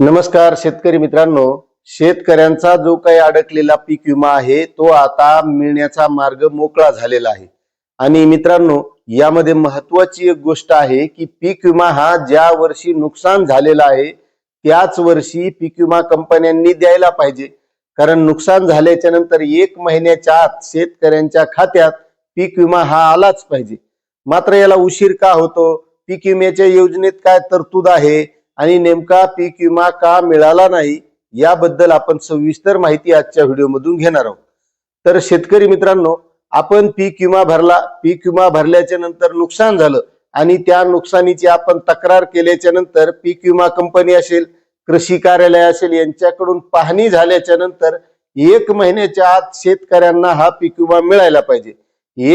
नमस्कार शेतकरी मित्रांनो शेतकऱ्यांचा जो काही अडकलेला पीक विमा आहे तो आता मिळण्याचा मार्ग मोकळा झालेला आहे. आणि मित्रांनो यामध्ये महत्वाची एक गोष्ट आहे की पीक विमा हा ज्या वर्षी नुकसान झालेला आहे त्याच वर्षी पीक विमा कंपन्यांनी द्यायला पाहिजे. कारण नुकसान झाल्याच्यानंतर एक महिन्याच्या आत शेतकऱ्यांच्या खात्यात पीक विमा हा आलाच पाहिजे. मात्र याला उशीर का होतो? पीक विम्याच्या योजनेत काय तरतूद आहे? आणि नेमका पीक विमा का मिळाला नाही याबद्दल आपण सविस्तर माहिती आजच्या व्हिडिओमधून घेणार आहोत. तर शेतकरी मित्रांनो आपण पीक विमा भरला पीक विमा भरल्याच्या नंतर नुकसान झालं आणि त्या नुकसानीची आपण तक्रार केल्याच्यानंतर पीक विमा कंपनी असेल कृषी कार्यालय असेल यांच्याकडून पाहणी झाल्याच्यानंतर एक महिन्याच्या आत शेतकऱ्यांना हा पीक विमा मिळायला पाहिजे.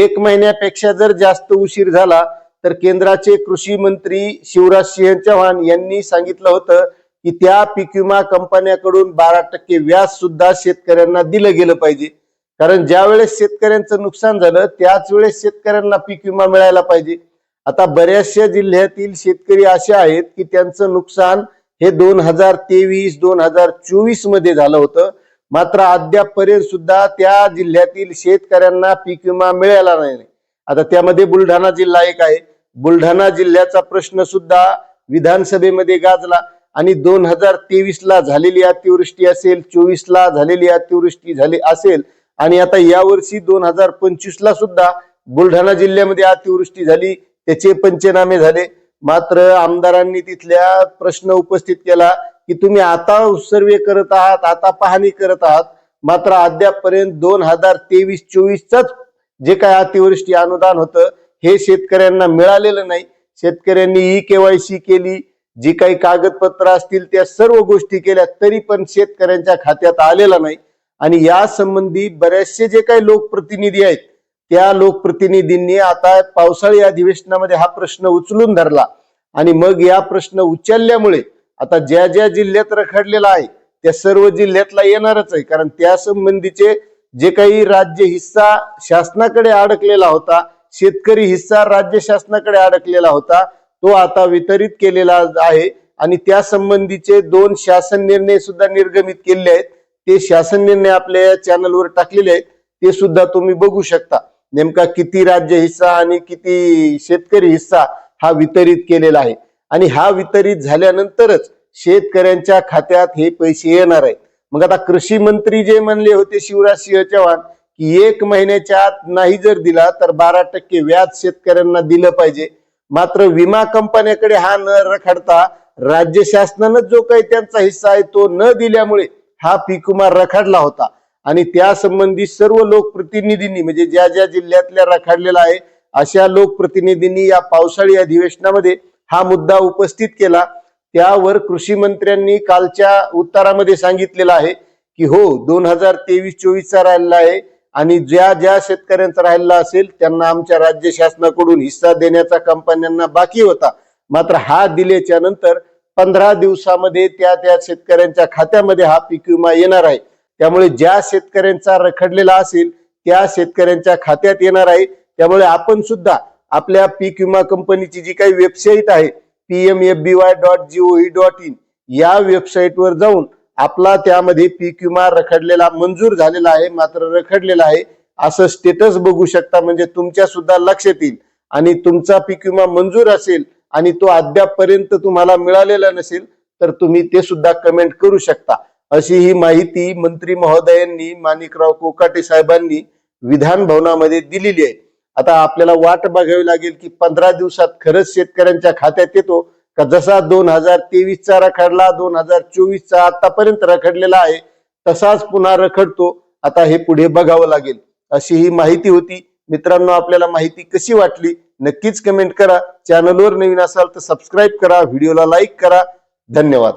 एक महिन्यापेक्षा जर जास्त उशीर झाला तर केंद्राचे कृषी मंत्री शिवराज सिंह चौहान यांनी सांगितलं होतं की त्या पीक विमा कंपन्याकडून बारा टक्के व्याज सुद्धा शेतकऱ्यांना दिलं गेलं पाहिजे. कारण ज्या वेळेस शेतकऱ्यांचं नुकसान झालं त्याच वेळेस शेतकऱ्यांना पीक विमा मिळायला पाहिजे. आता बऱ्याचशा जिल्ह्यातील शेतकरी असे आहेत की त्यांचं नुकसान हे दोन हजार तेवीस दोन हजार चोवीसमध्ये झालं होतं. मात्र अद्यापपर्यंत सुद्धा त्या जिल्ह्यातील शेतकऱ्यांना पीक विमा मिळाला नाही. आता त्यामध्ये बुलढाणा जिल्हा एक आहे. बुलढाणा जिल्ह्याचा प्रश्न सुद्धा विधानसभेमध्ये गाजला. आणि दोन हजार तेवीस ला झालेली अतिवृष्टी असेल चोवीस ला झालेली अतिवृष्टी झाली असेल आणि आता यावर्षी दोन हजार पंचवीस ला सुद्धा बुलढाणा जिल्ह्यामध्ये अतिवृष्टी झाली त्याचे पंचनामे झाले. मात्र आमदारांनी तिथल्या प्रश्न उपस्थित केला की तुम्ही आता सर्वे करत आहात आता पाहणी करत आहात. मात्र अद्यापपर्यंत दोन हजार तेवीस चोवीसचाच जे काय अतिवृष्टी अनुदान होतं हे शेतकऱ्यांना मिळालेलं नाही. शेतकऱ्यांनी ई केवायसी केली जी काही कागदपत्र असतील त्या सर्व गोष्टी केल्या तरी पण शेतकऱ्यांच्या खात्यात आलेला नाही. आणि या संबंधी बरेचसे जे काही लोकप्रतिनिधी आहेत त्या लोकप्रतिनिधींनी आता पावसाळी अधिवेशनामध्ये हा प्रश्न उचलून धरला. आणि मग या प्रश्न उचलल्यामुळे आता ज्या ज्या जिल्ह्यात रखडलेला आहे त्या सर्व जिल्ह्यातला येणारच आहे. कारण त्या संबंधीचे जे काही राज्य हिस्सा शासनाकडे अडकलेला होता शेतकरी हिस्सा राज्य शासनाकडे अडकलेला होता. तो आता वितरित केलेला आहे आणि त्या संबंधीचे दोन शासन निर्णय सुद्धा निर्गमित केले आहेत. ते शासन निर्णय आपल्या चॅनलवर टाकलेले आहेत. ते सुद्धा तुम्ही बघू शकता. नेमका किती राज्य हिस्सा आणि किती शेतकरी हिस्सा हा वितरित केलेला आहे. आणि हा वितरित झाल्यानंतरच शेतकऱ्यांच्या खात्यात हे पैसे येणार आहेत. मग आता कृषी मंत्री जे म्हणले होते शिवराज सिंह चौहान की एक महिन्याच्या आत नाही जर दिला तर बारा टक्के व्याज शेतकऱ्यांना दिलं पाहिजे. मात्र विमा कंपन्याकडे हा न रखडता राज्य शासनानं जो काही त्यांचा हिस्सा आहे तो न दिल्यामुळे हा पीक रखडला होता. आणि त्यासंबंधी सर्व लोकप्रतिनिधींनी म्हणजे ज्या ज्या जिल्ह्यातल्या रखडलेला आहे अशा लोकप्रतिनिधींनी या पावसाळी अधिवेशनामध्ये हा मुद्दा उपस्थित केला. त्यावर कृषी मंत्र्यांनी कालच्या उत्तरामध्ये सांगितलेलं आहे की हो दोन हजार तेवीस चोवीसचा राहिलेला आहे. आणि ज्या ज्या शेतकऱ्यांचा राहिलेला असेल त्यांना आमच्या राज्य शासनाकडून हिस्सा देण्याचा कंपन्यांना बाकी होता. मात्र हा दिल्याच्या नंतर पंधरा दिवसामध्ये त्या त्या शेतकऱ्यांच्या खात्यामध्ये हा पीक विमा येणार आहे. त्यामुळे ज्या शेतकऱ्यांचा रखडलेला असेल त्या शेतकऱ्यांच्या खात्यात येणार आहे. त्यामुळे आपण सुद्धा आपल्या पीक विमा कंपनीची जी काही वेबसाईट आहे P M F B Y dot gov dot in या वेबसाईटवर जाऊन आपला त्यामध्ये पीक विमा रखडलेला मंजूर झालेला आहे मात्र रखडलेला आहे. असं स्टेटस बघू शकता म्हणजे तुमच्या सुद्धा लक्षात येईल. आणि तुमचा पीक विमा मंजूर असेल आणि तो अद्यापपर्यंत तुम्हाला मिळालेला नसेल तर तुम्ही ते सुद्धा कमेंट करू शकता. अशी ही माहिती मंत्री महोदयांनी माणिकराव कोकाटे साहेबांनी विधान भवनामध्ये दिलेली आहे. आता आपल्याला वाट बघावी लागेल की पंधरा दिवसात खरंच शेतकऱ्यांच्या खात्यात येतो का जसा दोन हजार तेवीसचा रखडला दोन हजार चोवीसचा आतापर्यंत रखडलेला आहे तसाच पुन्हा रखडतो. आता हे पुढे बघावं लागेल. अशी ही माहिती होती. मित्रांनो आपल्याला माहिती कशी वाटली नक्कीच कमेंट करा. चॅनलवर नवीन असाल तर सबस्क्राईब करा. व्हिडिओला लाईक करा. धन्यवाद.